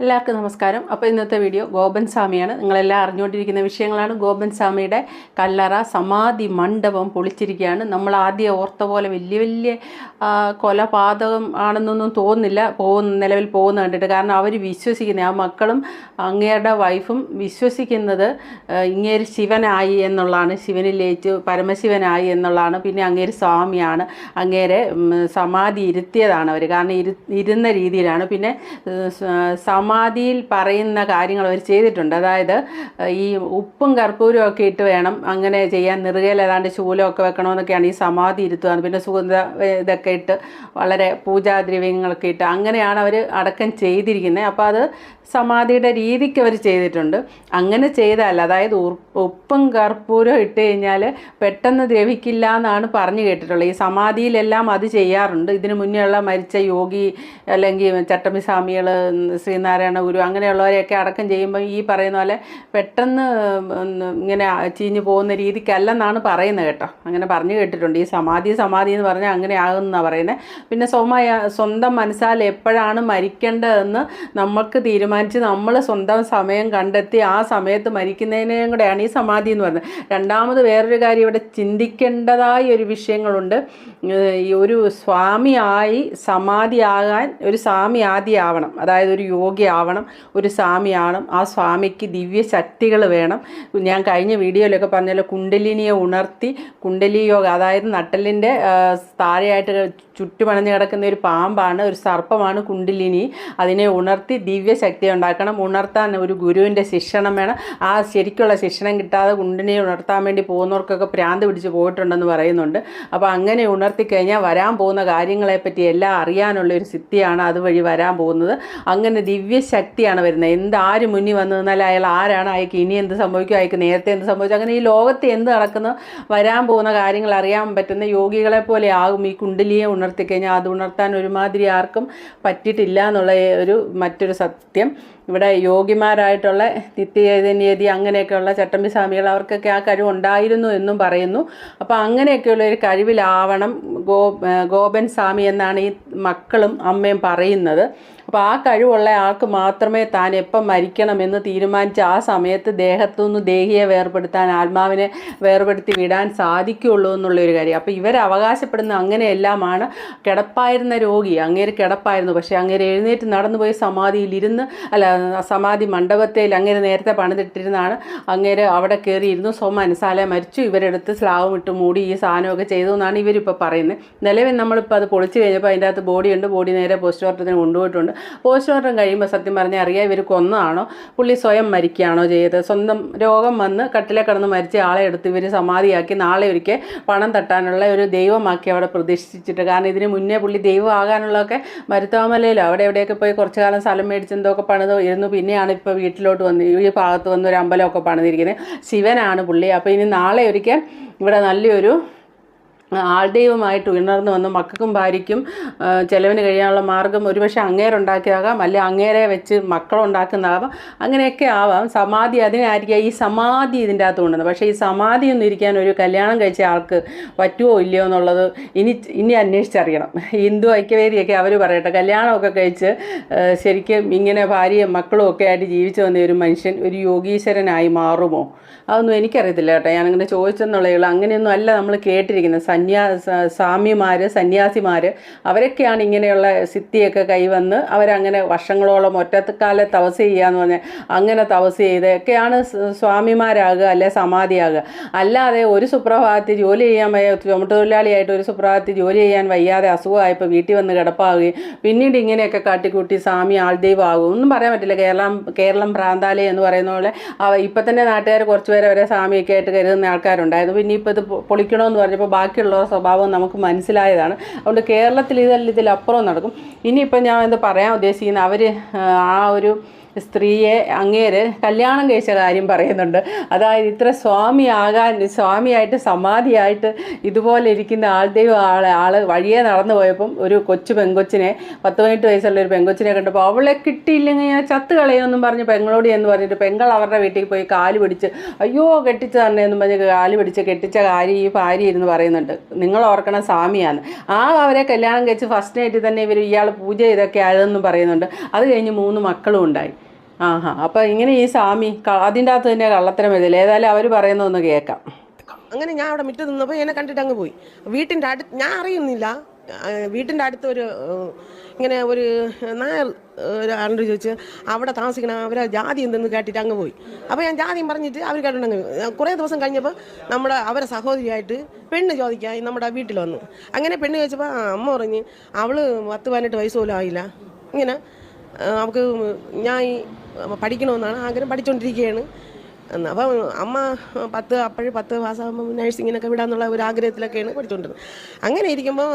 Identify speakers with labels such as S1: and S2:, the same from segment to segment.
S1: എല്ലാവർക്കും നമസ്കാരം. അപ്പോൾ ഇന്നത്തെ വീഡിയോ ഗോപൻ സ്വാമിയാണ്. നിങ്ങളെല്ലാം അറിഞ്ഞുകൊണ്ടിരിക്കുന്ന വിഷയങ്ങളാണ്. ഗോപൻ സ്വാമിയുടെ കല്ലറ സമാധി മണ്ഡപം പൊളിച്ചിരിക്കുകയാണ്. നമ്മൾ ആദ്യം ഓർത്ത പോലെ വലിയ വലിയ കൊലപാതകം ആണെന്നൊന്നും തോന്നുന്നില്ല. പോകുന്ന നിലവിൽ പോകുന്ന കണ്ടിട്ട്. കാരണം അവർ വിശ്വസിക്കുന്ന ആ മക്കളും അങ്ങയുടെ വൈഫും വിശ്വസിക്കുന്നത് ഇങ്ങേര് ശിവനായി എന്നുള്ളതാണ്. ശിവനിൽ ലയിച്ച് പരമശിവനായി എന്നുള്ളതാണ്. പിന്നെ അങ്ങേര് സ്വാമിയാണ്. അങ്ങേരെ സമാധി ഇരുത്തിയതാണ് അവർ. കാരണം ഇരു ഇരുന്ന രീതിയിലാണ്. പിന്നെ ഏഹ്, സ- സമാധിയിൽ പറയുന്ന കാര്യങ്ങൾ അവർ ചെയ്തിട്ടുണ്ട്. അതായത് ഈ ഉപ്പും കർപ്പൂരവും ഒക്കെ ഇട്ട് വേണം അങ്ങനെ ചെയ്യാൻ നിറുകയിൽ ഏതാണ്ട് ശൂലമൊക്കെ വെക്കണമെന്നൊക്കെയാണ് ഈ സമാധി ഇരുത്തുക പിന്നെ സുഗന്ധ ഇതൊക്കെ ഇട്ട് വളരെ പൂജാദ്രവ്യങ്ങളൊക്കെ ഇട്ട് അങ്ങനെയാണ് അവർ അടക്കം ചെയ്തിരിക്കുന്നത്. അപ്പോൾ അത് സമാധിയുടെ രീതിക്ക് അവർ ചെയ്തിട്ടുണ്ട്. അങ്ങനെ ചെയ്താൽ അതായത് ഉപ്പും കർപ്പൂരവും ഇട്ട് കഴിഞ്ഞാൽ പെട്ടെന്ന് ദ്രവിക്കില്ല എന്നാണ് പറഞ്ഞു കേട്ടിട്ടുള്ളത്. ഈ സമാധിയിലെല്ലാം അത് ചെയ്യാറുണ്ട്. ഇതിനു മുന്നേ ഉള്ള മരിച്ച യോഗി അല്ലെങ്കിൽ ചട്ടമ്പി സ്വാമികൾ ശ്രീനാരായണ ഗുരു അങ്ങനെയുള്ളവരെയൊക്കെ അടക്കം ചെയ്യുമ്പോൾ ഈ പറയുന്ന പോലെ പെട്ടെന്ന് ഇങ്ങനെ ചീഞ്ഞു പോകുന്ന രീതിക്കല്ലെന്നാണ് പറയുന്നത് കേട്ടോ. അങ്ങനെ പറഞ്ഞു കേട്ടിട്ടുണ്ട്. ഈ സമാധി സമാധി എന്ന് പറഞ്ഞാൽ അങ്ങനെ ആകുമെന്നാണ് പറയുന്നത് പിന്നെ സ്വമായ സ്വന്തം മനസ്സാൽ എപ്പോഴാണ് മരിക്കേണ്ടതെന്ന് നമുക്ക് തീരുമാനിച്ച് നമ്മൾ സ്വന്തം സമയം കണ്ടെത്തി ആ സമയത്ത് മരിക്കുന്നതിനേയും കൂടെയാണ് ഈ സമാധി എന്ന് പറയുന്നത്. രണ്ടാമത് വേറൊരു കാര്യം ഇവിടെ ചിന്തിക്കേണ്ടതായ ഒരു വിഷയങ്ങളുണ്ട്. ഒരു സ്വാമിയായി സമാധിയാകാൻ ഒരു സ്വാമി ആദ്യമാവണം. അതായത് ഒരു യോഗി ആവണം ഒരു സ്വാമിയാണ് ആ സ്വാമിക്ക് ദിവ്യ ശക്തികൾ വേണം. ഞാൻ കഴിഞ്ഞ വീഡിയോയിലൊക്കെ പറഞ്ഞല്ലോ കുണ്ടലിനിയെ ഉണർത്തി കുണ്ടലി യോഗ അതായത് നട്ടലിന്റെ താഴെയായിട്ട് ചുറ്റുമണഞ്ഞ് കിടക്കുന്ന ഒരു പാമ്പാണ് ഒരു സർപ്പമാണ് കുണ്ടിലിനി. അതിനെ ഉണർത്തി ദിവ്യശക്തി ഉണ്ടാക്കണം. ഉണർത്താൻ ഒരു ഗുരുവിന്റെ ശിക്ഷണം വേണം. ആ ശരിക്കുള്ള ശിക്ഷണം കിട്ടാതെ കുണ്ടിനെ ഉണർത്താൻ വേണ്ടി പോകുന്നവർക്കൊക്കെ പ്രാന്ത് പിടിച്ച് പോയിട്ടുണ്ടെന്ന് പറയുന്നുണ്ട്. അപ്പോൾ അങ്ങനെ ഉണർത്തി കഴിഞ്ഞാൽ വരാൻ പോകുന്ന കാര്യങ്ങളെപ്പറ്റി എല്ലാം അറിയാനുള്ള ഒരു സിദ്ധിയാണ് അതുവഴി വരാൻ പോകുന്നത്. അങ്ങനെ ദിവ്യശക്തിയാണ് വരുന്നത്. എന്ത് ആര് മുന്നിൽ വന്നു നിന്നാൽ അയാൾ ആരാണ്? അയാൾക്ക് ഇനി എന്ത് സംഭവിക്കും? അയാൾക്ക് നേരത്തെ എന്ത് സംഭവിച്ചു? അങ്ങനെ ഈ ലോകത്ത് എന്ത് നടക്കുന്നു? വരാൻ പോകുന്ന കാര്യങ്ങൾ അറിയാൻ പറ്റുന്ന യോഗികളെ പോലെ ആകും ഈ കുണ്ടിലിയെ ഉണർത്തി കഴിഞ്ഞാൽ അത് ഉണർത്താൻ ഒരുമാതിരി ആർക്കും പറ്റിയിട്ടില്ല എന്നുള്ള ഒരു മറ്റൊരു സത്യം. ഇവിടെ യോഗിമാരായിട്ടുള്ള നിത്യചൈതന്യതി അങ്ങനെയൊക്കെയുള്ള ചട്ടമ്പി സ്വാമികൾ അവർക്കൊക്കെ ആ കഴിവ് ഉണ്ടായിരുന്നു എന്നും പറയുന്നു. അപ്പോൾ അങ്ങനെയൊക്കെയുള്ള ഒരു കഴിവിലാവണം ഗോ ഗോപൻ സ്വാമി എന്നാണ് ഈ മക്കളും അമ്മയും പറയുന്നത്. അപ്പോൾ ആ കഴിവുള്ള ആൾക്ക് മാത്രമേ താൻ എപ്പം മരിക്കണമെന്ന് തീരുമാനിച്ച് ആ സമയത്ത് ദേഹത്തുനിന്ന് ദേഹിയെ വേർപെടുത്താൻ ആത്മാവിനെ വേർപെടുത്തി വിടാൻ സാധിക്കുകയുള്ളൂ എന്നുള്ളൊരു കാര്യം. അപ്പോൾ ഇവർ അവകാശപ്പെടുന്ന അങ്ങനെയെല്ലാമാണ്. കിടപ്പായിരുന്ന രോഗി അങ്ങേര് കിടപ്പായിരുന്നു. പക്ഷേ അങ്ങേര് എഴുന്നേറ്റ് നടന്നുപോയി സമാധിയിലിരുന്ന് അല്ല സമാധി മണ്ഡപത്തിൽ അങ്ങേര് നേരത്തെ പണിതിട്ടിരുന്നാണ്. അങ്ങേര് അവിടെ കയറിയിരുന്നു സോ മനസ്സാലെ മരിച്ചു. ഇവരെടുത്ത് സ്ലാവും ഇട്ട് മൂടി ഈ സാധനമൊക്കെ ചെയ്തു എന്നാണ് ഇവരിപ്പോൾ പറയുന്നത് നിലവിൽ നമ്മളിപ്പോൾ അത് പൊളിച്ച് കഴിഞ്ഞപ്പോൾ അതിന്റെ അകത്ത് ബോഡി ഉണ്ട് ബോഡി നേരെ പോസ്റ്റ്മോർട്ടത്തിന് കൊണ്ടുപോയിട്ടുണ്ട്. പോസ്റ്റ്മോർട്ടം കഴിയുമ്പോൾ സത്യം പറഞ്ഞാൽ അറിയാം ഇവർ കൊന്നാണോ? പുള്ളി സ്വയം മരിക്കുകയാണോ ചെയ്തത്? സ്വന്തം രോഗം വന്ന് കട്ടിലെ കിടന്ന് മരിച്ച ആളെ എടുത്ത് ഇവർ സമാധിയാക്കി നാളെ ഒരിക്കൽ പണം തട്ടാനുള്ള ഒരു ദൈവമാക്കി അവിടെ പ്രതീക്ഷിച്ചിട്ട്. കാരണം ഇതിന് മുന്നേ പുള്ളി ദൈവമാകാനുള്ളതൊക്കെ മരുത്താമലയിലോ അവിടെ എവിടെയൊക്കെ പോയി കുറച്ച് കാലം സ്ഥലം മേടിച്ചെന്തോക്കെ പണിത് ഇരുന്നു പിന്നെയാണ് ഇപ്പോൾ വീട്ടിലോട്ട് വന്ന് ഈ ഭാഗത്ത് വന്ന് ഒരു അമ്പലമൊക്കെ പണിതിരിക്കുന്നത് ശിവനാണ് പുള്ളി. അപ്പോൾ ഇനി നാളെ ഒരിക്കൽ ഇവിടെ നല്ലൊരു ആൾദൈവമായിട്ട് ഉണർന്നു വന്ന് മക്കൾക്കും ഭാര്യയ്ക്കും ചിലവിന് കഴിയാനുള്ള മാർഗം ഒരുപക്ഷെ അങ്ങേരുണ്ടാക്കിയതാകാം അല്ലെ അങ്ങേരെ വെച്ച് മക്കളുണ്ടാക്കുന്നതാകാം അങ്ങനെയൊക്കെ ആവാം. സമാധി അതിനായിരിക്കാം ഈ സമാധി ഇതിന്റെ അകത്ത് കൊണ്ടുവന്നത് പക്ഷേ ഈ സമാധി ഒന്നും ഇരിക്കാൻ ഒരു കല്യാണം കഴിച്ച ആൾക്ക് പറ്റുമോ ഇല്ലയോ എന്നുള്ളത് ഇനി ഇനി അന്വേഷിച്ചറിയണം. ഹിന്ദു ഐക്യവേദിയൊക്കെ അവർ പറയട്ടെ. കല്യാണമൊക്കെ കഴിച്ച് ശരിക്കും ഇങ്ങനെ ഭാര്യയും മക്കളും ഒക്കെ ആയിട്ട് ജീവിച്ചു വന്ന ഒരു മനുഷ്യൻ ഒരു യോഗീശ്വരനായി മാറുമോ? അതൊന്നും എനിക്കറിയത്തില്ല കേട്ടോ. ഞാനങ്ങനെ ചോദിച്ചെന്നുള്ളേ ഉള്ളൂ. അങ്ങനെയൊന്നും അല്ല നമ്മൾ കേട്ടിരിക്കുന്നത്. സന്യാ സ്വാമിമാർ സന്യാസിമാർ അവരൊക്കെയാണ് ഇങ്ങനെയുള്ള സിദ്ധിയൊക്കെ കൈവന്ന് അവരങ്ങനെ വർഷങ്ങളോളം ഒറ്റക്കാലെ തപസ് ചെയ്യുക എന്ന് പറഞ്ഞാൽ അങ്ങനെ തപസ് ചെയ്തൊക്കെയാണ് സ്വാമിമാരാകുക അല്ലെ സമാധിയാകുക. അല്ലാതെ ഒരു സുപ്രഭാതത്തിൽ ജോലി ചെയ്യാൻ വയ്യ ചുമട്ടുതൊഴിലാളിയായിട്ട് ഒരു സുപ്രഭാതത്തിൽ ജോലി ചെയ്യാൻ വയ്യാതെ അസുഖമായപ്പോൾ വീട്ടിൽ വന്ന് കിടപ്പാകുകയും പിന്നീട് ഇങ്ങനെയൊക്കെ കാട്ടിക്കൂട്ടി സ്വാമി ആൾദൈവം ആകും ഒന്നും പറയാൻ പറ്റില്ല. കേരളം കേരളം ഭ്രാന്താലയം എന്ന് പറയുന്ന പോലെ ഇപ്പം തന്നെ നാട്ടുകാർ കുറച്ച് പേരെ അവരെ സ്വാമിയൊക്കെ ആയിട്ട് കരുതുന്ന ആൾക്കാരുണ്ടായിരുന്നു. പിന്നെ ഇപ്പോൾ ഇത് പൊളിക്കണമെന്ന് പറഞ്ഞപ്പോൾ ബാക്കിയുള്ളവരുടെ സ്വഭാവം നമുക്ക് മനസ്സിലായതാണ്. അതുകൊണ്ട് കേരളത്തിൽ ഇതല്ല ഇതിലപ്പുറം നടക്കും. ഇനിയിപ്പോൾ ഞാൻ എന്ത് പറയാൻ ഉദ്ദേശിക്കുന്നത്? അവർ ആ ഒരു സ്ത്രീയെ അങ്ങേര് കല്യാണം കഴിച്ച കാര്യം പറയുന്നുണ്ട്. അതായത് ഇത്ര സ്വാമിയാകാൻ സ്വാമിയായിട്ട് സമാധിയായിട്ട് ഇതുപോലെ ഇരിക്കുന്ന ആൾ ആൾദൈവം ആളെ ആൾ വഴിയെ നടന്നു പോയപ്പം ഒരു കൊച്ചു പെങ്കൊച്ചിനെ പത്ത് പതിനെട്ട് വയസ്സുള്ള ഒരു പെങ്കൊച്ചിനെ കണ്ടപ്പോൾ അവളെ കിട്ടിയില്ലെങ്കിൽ ഞാൻ ചത്ത് കളയുമെന്നും പറഞ്ഞ് പെങ്ങളോട് എന്ന് പറഞ്ഞിട്ട് പെങ്ങൾ അവരുടെ വീട്ടിൽ പോയി കാൽ പിടിച്ച് അയ്യോ കെട്ടിച്ച തന്നെ എന്നും പറഞ്ഞ് കാൽ പിടിച്ച് കെട്ടിച്ച കാര്യം ഈ ഭാര്യ ഇരുന്ന് പറയുന്നുണ്ട്. നിങ്ങൾ ഓർക്കണം സ്വാമിയാണ്. ആ അവരെ കല്യാണം കഴിച്ച് ഫസ്റ്റ് നൈറ്റിൽ തന്നെ ഇവർ ഇയാൾ പൂജ ഇതൊക്കെ ആയതെന്നും പറയുന്നുണ്ട്. അത് കഴിഞ്ഞ് മൂന്ന് മക്കളും ഉണ്ടായി. ആഹാ. അപ്പം ഇങ്ങനെ ഈ സ്വാമി അതിന്റെ അകത്ത് തന്നെ കള്ളത്തരം എഴുതില്ല? ഏതായാലും അവർ പറയുന്നതൊന്ന് കേൾക്കാം.
S2: അങ്ങനെ ഞാൻ അവിടെ മുറ്റത്ത് നിന്നപ്പോൾ എന്നെ കണ്ടിട്ട് അങ്ങ് പോയി. വീട്ടിന്റെ അടുത്ത് ഞാൻ അറിയുന്നില്ല. വീട്ടിന്റെ അടുത്ത് ഒരു ഇങ്ങനെ ഒരു നായർ ഒരാളോട് ചോദിച്ച് അവിടെ താമസിക്കണ അവരെ ജാതി എന്തെന്ന് കേട്ടിട്ട് അങ്ങ് പോയി. അപ്പോൾ ഞാൻ ജാതിയും പറഞ്ഞിട്ട് അവർ കേട്ടിട്ടങ്ങ്. കുറേ ദിവസം കഴിഞ്ഞപ്പോൾ നമ്മുടെ അവരെ സഹോദരിയായിട്ട് പെണ്ണ് ചോദിക്കാൻ നമ്മുടെ വീട്ടിൽ വന്നു. അങ്ങനെ പെണ്ണ് ചോദിച്ചപ്പോൾ അമ്മ പറഞ്ഞ് അവൾ പത്ത് പതിനെട്ട് വയസ്സ് ആയില്ല. ഇങ്ങനെ അവക്ക് ഞാൻ പഠിക്കണമെന്നാണ് ആഗ്രഹം. പഠിച്ചുകൊണ്ടിരിക്കുകയാണ് അപ്പോൾ അപ്പം അമ്മ പത്ത് അപ്പോഴും പത്ത് മാസമാകുമ്പോൾ നഴ്സിങ്ങിനൊക്കെ വിടാന്നുള്ള ഒരു ആഗ്രഹത്തിലൊക്കെയാണ് പഠിച്ചുകൊണ്ടിരുന്നത് അങ്ങനെ ഇരിക്കുമ്പോൾ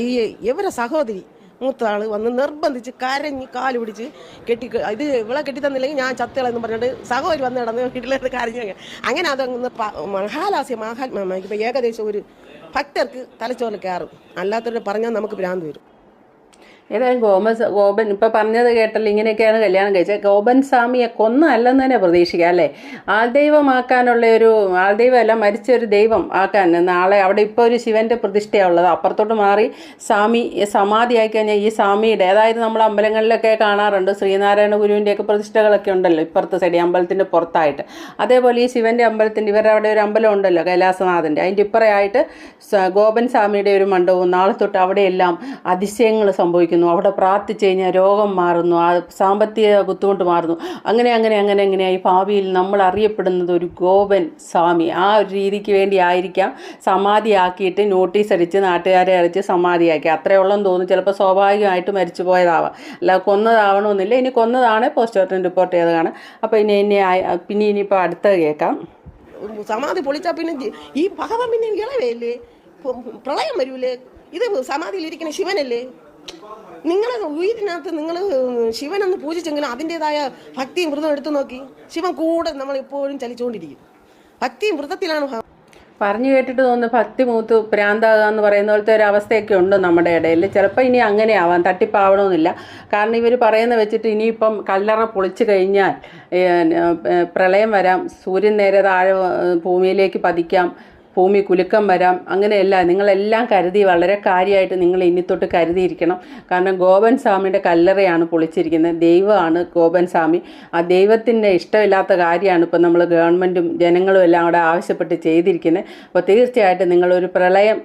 S2: ഈ ഇവരെ സഹോദരി മൂത്താൾ വന്ന് നിർബന്ധിച്ച് കരഞ്ഞ് കാൽ പിടിച്ച് കെട്ടി ഇത് ഇവളെ കെട്ടി തന്നില്ലെങ്കിൽ ഞാൻ ചത്തുകളെന്ന് പറഞ്ഞിട്ട് സഹോദരി വന്ന് കിടന്ന് വീട്ടിലേക്ക് കരഞ്ഞ് അങ്ങനെ അതങ്ങ് മഹാലാസ്യം മഹാത്മാ ഇപ്പം ഏകദേശം ഒരു ഭക്തർക്ക് തലച്ചോറിൽ കയറും. അല്ലാത്തവരെ പറഞ്ഞാൽ നമുക്ക് ഭ്രാന്ത് വരും.
S1: ഏതായാലും ഗോപൻ ഗോപൻ ഇപ്പം പറഞ്ഞത് കേട്ടല്ലോ ഇങ്ങനെയൊക്കെയാണ് കല്യാണം കഴിച്ചത്. ഗോപൻ സ്വാമിയെ കൊന്നല്ലെന്ന് തന്നെ പ്രതീക്ഷിക്കുക അല്ലേ? ആൾദൈവമാക്കാനുള്ള ഒരു ആൾദൈവമല്ല മരിച്ച ഒരു ദൈവം ആക്കാൻ നാളെ അവിടെ ഇപ്പോൾ ഒരു ശിവന്റെ പ്രതിഷ്ഠയുള്ളത്. അപ്പുറത്തോട്ട് മാറി സ്വാമി സമാധിയായി കഴിഞ്ഞാൽ ഈ സ്വാമിയുടെ അതായത് നമ്മൾ അമ്പലങ്ങളിലൊക്കെ കാണാറുണ്ട് ശ്രീനാരായണ ഗുരുവിന്റെയൊക്കെ പ്രതിഷ്ഠകളൊക്കെ ഉണ്ടല്ലോ ഇപ്പുറത്തെ സൈഡ് അമ്പലത്തിന്റെ പുറത്തായിട്ട്. അതേപോലെ ഈ ശിവന്റെ അമ്പലത്തിന്റെ ഇവരുടെ അവിടെ ഒരു അമ്പലം ഉണ്ടല്ലോ കൈലാസനാഥന്റെ അതിന്റെ ഇപ്പുറയായിട്ട് ഗോപൻ സ്വാമിയുടെ ഒരു മണ്ഡപവും നാളെ തൊട്ട് അവിടെയെല്ലാം അതിശയങ്ങൾ സംഭവിക്കുന്നു. അവിടെ പ്രാർത്ഥിച്ചു കഴിഞ്ഞാൽ രോഗം മാറുന്നു. ആ സാമ്പത്തിക ബുദ്ധിമുട്ട് മാറുന്നു. അങ്ങനെ അങ്ങനെ അങ്ങനെ അങ്ങനെയായി ഭാവിയിൽ നമ്മൾ അറിയപ്പെടുന്നത് ഒരു ഗോപൻ സ്വാമി. ആ ഒരു രീതിക്ക് വേണ്ടി ആയിരിക്കാം. സമാധിയാക്കിയിട്ട് നോട്ടീസ് അടിച്ച് നാട്ടുകാരെ അടിച്ച് സമാധിയാക്കി. അത്രേ ഉള്ളെന്ന് തോന്നുന്നു. ചിലപ്പോൾ സ്വാഭാവികമായിട്ട് മരിച്ചു പോയതാവാം. അല്ല കൊന്നതാവണമെന്നില്ല. ഇനി കൊന്നതാണ് പോസ്റ്റ്മോർട്ടം റിപ്പോർട്ട് ചെയ്തതാണ്. അപ്പോൾ ഇനി ഇനി പിന്നെ ഇനിയിപ്പോൾ അടുത്തത് കേൾക്കാം.
S2: സമാധി പൊളിച്ചാൽ പിന്നെ ഈ ഭഗവാൻ പിന്നെ ഇളവേ പ്രളയം വരൂലേ? ഇത് സമാധിയിൽ ഇരിക്കുന്ന ശിവനല്ലേ? നിങ്ങളെ വീടിനകത്ത് നിങ്ങൾ ശിവനൊന്ന് പൂജിച്ചെങ്കിലും അതിന്റെതായ ഭക്തിയും വ്രതം എടുത്തു നോക്കി. ശിവൻ കൂടെ നമ്മൾ എപ്പോഴും ചലിച്ചുകൊണ്ടിരിക്കും. ഭക്തിയും വ്രതത്തിലാണ്
S1: പറഞ്ഞു കേട്ടിട്ട് തോന്നുന്നു ഭക്തി മൂത്ത് പ്രാന്താകുക എന്ന് പറയുന്ന പോലത്തെ ഒരു അവസ്ഥയൊക്കെ ഉണ്ട് നമ്മുടെ ഇടയിൽ ചിലപ്പോൾ ഇനി അങ്ങനെ ആവാം തട്ടിപ്പാവണമെന്നില്ല. കാരണം ഇവർ പറയുന്ന വെച്ചിട്ട് ഇനിയിപ്പം കല്ലറ പൊളിച്ചു കഴിഞ്ഞാൽ പ്രളയം വരാം സൂര്യൻ നേരെ താഴെ ഭൂമിയിലേക്ക് പതിക്കാം ഭൂമി കുലുക്കം വരാം അങ്ങനെയല്ല. നിങ്ങളെല്ലാം കരുതി വളരെ കാര്യമായിട്ട് നിങ്ങൾ ഇനി തൊട്ട് കരുതിയിരിക്കണം. കാരണം ഗോപൻ സ്വാമിയുടെ കല്ലറയാണ് പൊളിച്ചിരിക്കുന്നത്. ദൈവമാണ് ഗോപൻ സ്വാമി. ആ ദൈവത്തിന്റെ ഇഷ്ടമില്ലാത്ത കാര്യമാണ് ഇപ്പോൾ നമ്മൾ ഗവൺമെന്റും ജനങ്ങളും എല്ലാം അവിടെ ആവശ്യപ്പെട്ട് ചെയ്തിരിക്കുന്നത്. അപ്പോൾ തീർച്ചയായിട്ടും നിങ്ങളൊരു പ്രളയം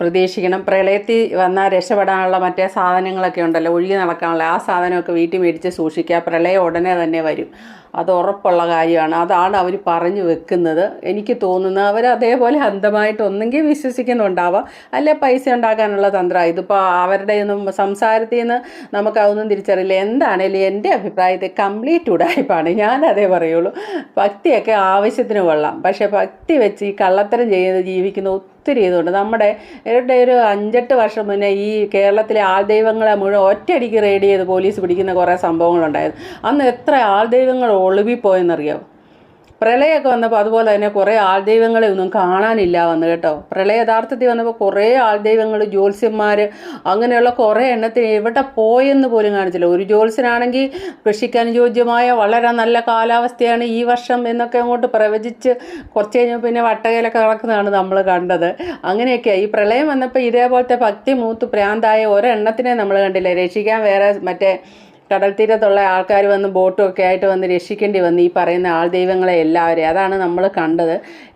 S1: പ്രതീക്ഷിക്കണം. പ്രളയത്തിൽ വന്നാൽ രക്ഷപ്പെടാനുള്ള മറ്റേ സാധനങ്ങളൊക്കെ ഉണ്ടല്ലോ ഒഴുകി നടക്കാനുള്ള ആ സാധനമൊക്കെ വീട്ടിൽ മേടിച്ച് സൂക്ഷിക്കുക. പ്രളയം ഉടനെ തന്നെ വരും. അത് ഉറപ്പുള്ള കാര്യമാണ്. അതാണ് അവർ പറഞ്ഞു വെക്കുന്നത്. എനിക്ക് തോന്നുന്നത് അവർ അതേപോലെ അന്ധമായിട്ട് ഒന്നെങ്കിൽ വിശ്വസിക്കുന്നുണ്ടാവാം. അല്ലെ പൈസ ഉണ്ടാക്കാനുള്ള തന്ത്രം. ഇതിപ്പോൾ അവരുടെ ഒന്നും സംസാരത്തിൽ നിന്ന് നമുക്കതൊന്നും തിരിച്ചറിയില്ല. എന്താണേലും എന്റെ അഭിപ്രായത്തിൽ കംപ്ലീറ്റ് ഉടായ്പാണ്. ഞാനതേ പറയുള്ളൂ. ഭക്തിയൊക്കെ ആവശ്യത്തിന് കൊള്ളാം. പക്ഷേ ഭക്തി വെച്ച് ഈ കള്ളത്തരം ചെയ്ത് ജീവിക്കുന്ന ഒത്തിരി ഇതുണ്ട് നമ്മുടെ ഇവരുടെ ഒരു അഞ്ചെട്ട് വർഷം മുന്നേ ഈ കേരളത്തിലെ ആൾ ദൈവങ്ങളെ മുഴുവൻ ഒറ്റയടിക്ക് റെയ്ഡ് ചെയ്ത് പോലീസ് പിടിക്കുന്ന കുറേ സംഭവങ്ങളുണ്ടായിരുന്നു. അന്ന് എത്ര ആൾ ആൾദൈവങ്ങൾ ഒളിവിപ്പോയെന്നറിയാമോ പ്രളയമൊക്കെ വന്നപ്പോൾ അതുപോലെ തന്നെ കുറേ ആൾദൈവങ്ങളെ ഒന്നും കാണാനില്ല വന്നു കേട്ടോ. പ്രളയ യഥാർത്ഥത്തിൽ വന്നപ്പോൾ കുറേ ആൾദൈവങ്ങൾ ജ്യോത്സ്യന്മാർ അങ്ങനെയുള്ള കുറേ എണ്ണത്തിന് എവിടെ പോയെന്ന് പോലും കാണിച്ചില്ല. ഒരു ജ്യോത്സ്യനാണെങ്കിൽ കൃഷിക്ക് അനുയോജ്യമായ വളരെ നല്ല കാലാവസ്ഥയാണ് ഈ വർഷം എന്നൊക്കെ അങ്ങോട്ട് പ്രവചിച്ച് കുറച്ച് കഴിഞ്ഞപ്പോൾ പിന്നെ വട്ടകയിലൊക്കെ നടക്കുന്നതാണ് നമ്മൾ കണ്ടത്. അങ്ങനെയൊക്കെയാണ് ഈ പ്രളയം വന്നപ്പോൾ ഇതേപോലത്തെ ഭക്തി മൂത്ത് പ്രാന്തായ ഒരെണ്ണത്തിനെ നമ്മൾ കണ്ടില്ല. രക്ഷിക്കാൻ വേറെ മറ്റേ കടൽ തീരത്തുള്ള ആൾക്കാർ വന്ന് ബോട്ടും ഒക്കെ ആയിട്ട് വന്ന് രക്ഷിക്കേണ്ടി വന്ന് ഈ പറയുന്ന ആൾ ദൈവങ്ങളെ എല്ലാവരെയും. അതാണ് നമ്മൾ കണ്ടത്.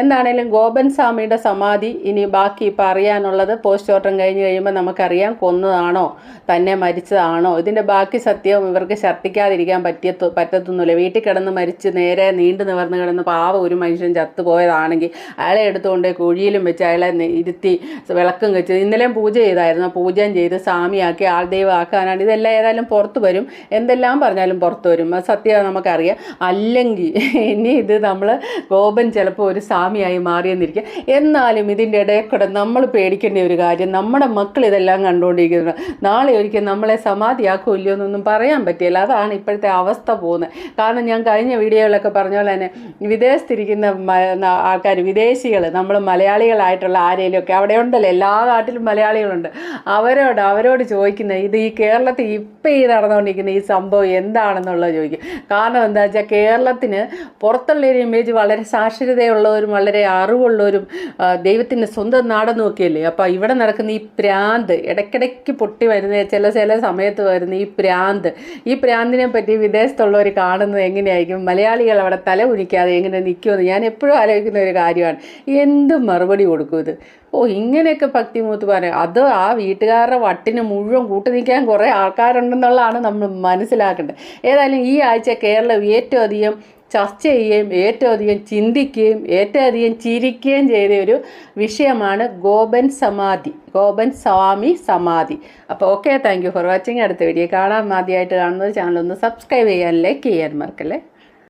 S1: എന്താണേലും ഗോപൻ സ്വാമിയുടെ സമാധി ഇനി ബാക്കി ഇപ്പം അറിയാനുള്ളത് പോസ്റ്റ്മോർട്ടം കഴിഞ്ഞ് കഴിയുമ്പോൾ നമുക്കറിയാം കൊന്നതാണോ തന്നെ മരിച്ചതാണോ. ഇതിന്റെ ബാക്കി സത്യവും ഇവർക്ക് ഛർദ്ദിക്കാതിരിക്കാൻ പറ്റിയ പറ്റത്തൊന്നുമില്ല. വീട്ടിൽ കിടന്ന് മരിച്ച് നേരെ നീണ്ടു നിവർന്ന് കിടന്ന് പാവ ഒരു മനുഷ്യൻ ചത്തുപോയതാണെങ്കിൽ അയാളെ എടുത്തുകൊണ്ട് കുഴിയിലും വെച്ച് അയാളെ ഇരുത്തി വിളക്കും വെച്ച് ഇന്നലെയും പൂജ ചെയ്തായിരുന്നു. പൂജയും ചെയ്ത് സ്വാമിയാക്കി ആൾ ആക്കാനാണ് ഇതെല്ലാം ഏതായാലും പുറത്ത് വരും. എന്തെല്ലാം പറഞ്ഞാലും പുറത്തു വരും. സത്യം നമുക്കറിയാം. അല്ലെങ്കിൽ ഇനി ഇത് നമ്മൾ ഗോപൻ ചിലപ്പോൾ ഒരു സ്വാമിയായി മാറിയെന്നിരിക്കുക. എന്നാലും ഇതിന്റെ ഇടയിൽ നമ്മൾ പേടിക്കേണ്ട ഒരു കാര്യം നമ്മുടെ മക്കൾ ഇതെല്ലാം കണ്ടുകൊണ്ടിരിക്കുന്നു. നാളെ ഒരിക്കൽ നമ്മളെ സമാധിയാക്കുമല്ലോ എന്നൊന്നും പറയാൻ പറ്റില്ല. അതാണ് ഇപ്പോഴത്തെ അവസ്ഥ പോകുന്നത്. കാരണം ഞാൻ കഴിഞ്ഞ വീഡിയോയിലൊക്കെ പറഞ്ഞ പോലെ തന്നെ വിദേശത്തിരിക്കുന്ന ആൾക്കാർ വിദേശികൾ നമ്മൾ മലയാളികളായിട്ടുള്ള ആരെങ്കിലുമൊക്കെ അവിടെ ഉണ്ടല്ലോ. എല്ലാ നാട്ടിലും മലയാളികളുണ്ട്. അവരോട് അവരോട് ചോദിക്കുന്നത് ഇത് ഈ കേരളത്തിൽ ഇപ്പം ഈ നടന്നുകൊണ്ടിരിക്കുന്ന ഈ സംഭവം എന്താണെന്നുള്ളത് ചോദിക്കും. കാരണം എന്താ വെച്ചാൽ കേരളത്തിന് പുറത്തുള്ള ഒരു ഇമേജ് വളരെ സാക്ഷരതയുള്ളവരും വളരെ അറിവുള്ളവരും ദൈവത്തിന്റെ സ്വന്തം നാടെന്ന് നോക്കിയല്ലേ? അപ്പോൾ ഇവിടെ നടക്കുന്ന ഈ പ്രാന്ത് ഇടയ്ക്കിടയ്ക്ക് പൊട്ടി വരുന്ന ചില ചില സമയത്ത് വരുന്ന ഈ പ്രാന്ത് ഈ പ്രാന്തിനെ പറ്റി വിദേശത്തുള്ളവർ കാണുന്നത് എങ്ങനെയായിരിക്കും? മലയാളികൾ അവിടെ തല കുനിക്കാതെ എങ്ങനെ നിൽക്കുമെന്ന് ഞാൻ എപ്പോഴും ആലോചിക്കുന്ന ഒരു കാര്യമാണ്. എന്ത് മറുപടി കൊടുക്കും ഇത്? ഓ ഇങ്ങനെയൊക്കെ ഭക്തിമൂത്ത് പറയാം. അത് ആ വീട്ടുകാരുടെ വട്ടിന് മുഴുവൻ കൂട്ടു നിൽക്കാൻ കുറേ ആൾക്കാരുണ്ടെന്നുള്ളതാണ് നമ്മൾ മനസ്സിലാക്കേണ്ടത്. ഏതായാലും ഈ ആഴ്ച കേരളം ഏറ്റവും അധികം ചർച്ച ചെയ്യുകയും ഏറ്റവും അധികം ചിന്തിക്കുകയും ഏറ്റവും അധികം ചിരിക്കുകയും ചെയ്ത ഒരു വിഷയമാണ് ഗോപൻ സമാധി ഗോപൻ സ്വാമി സമാധി. അപ്പോൾ okay thank you for watching അടുത്ത വീഡിയോ കാണാൻ ആദ്യമായിട്ട് കാണുന്നത് ചാനൽ ഒന്ന് സബ്സ്ക്രൈബ് ചെയ്യാൻ ലൈക്ക് ചെയ്യാൻ മറക്കല്ലേ?